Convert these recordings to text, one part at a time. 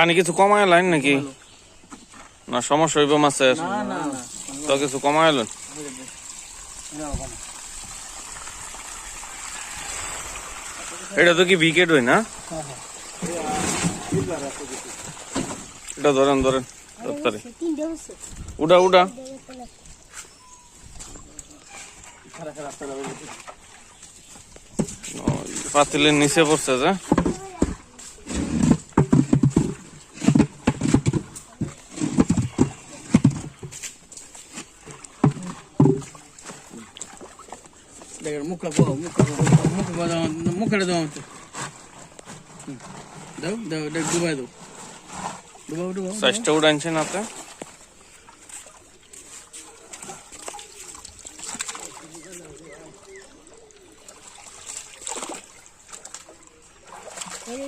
পানি কিছু কমায় লাইন নাকি? না সমস্যা হইব মাছের। তো কিছু কমায় লাইন এটা তো কি উইকেট হই না? এটা ধরেন ধরেন হচ্ছে উডা উডা ও, পাতিলের নিচে পড়ছে যে। পাও মুখ পাও মুখটা দাও আমাকে হুম। দাও দাও দেখ ডুবাই দাও। ডুবাও ডুবাও সাইজটা উড়াইছেন আপনি?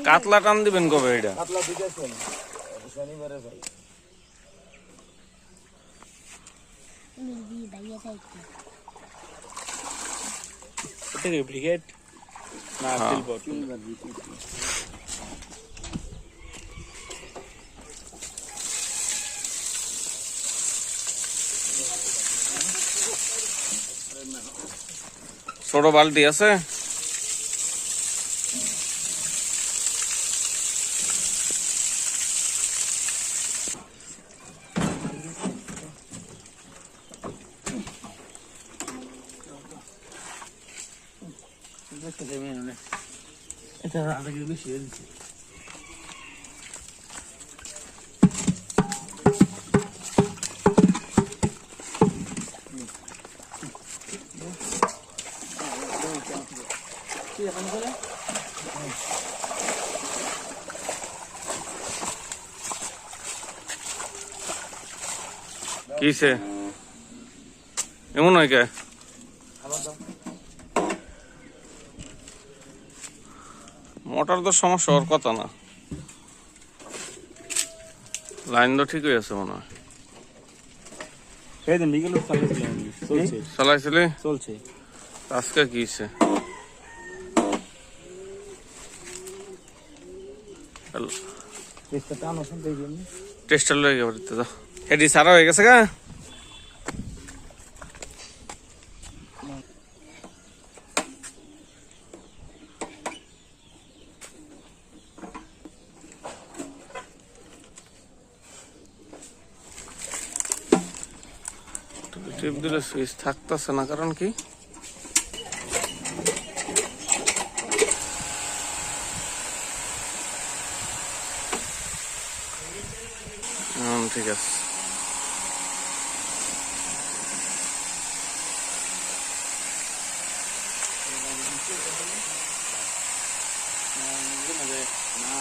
কাতলা টান দিবেন কবে এটা? কি ব্রিগেড না হ্যাঁ। সিলভার ছোট বালতি আছে এটা আধা বেশি হয়ে কিসে? এমন হয় কে? মোটর তো সমস্যা হওয়ার কথা না। লাইন তো ঠিকই আছে মনে হয়। সেদিন বিকেলে চলছে। চালাইছিলি? চলছে। আজকে কিছে চেষ্টা টান ওষুধ দেখবেন টেস্টার লয়ে গে হেডি সারা হয়ে গেছে গা? টিপ দিলে সুইচ থাকতেছে না কারণ কি ঠিক আছে না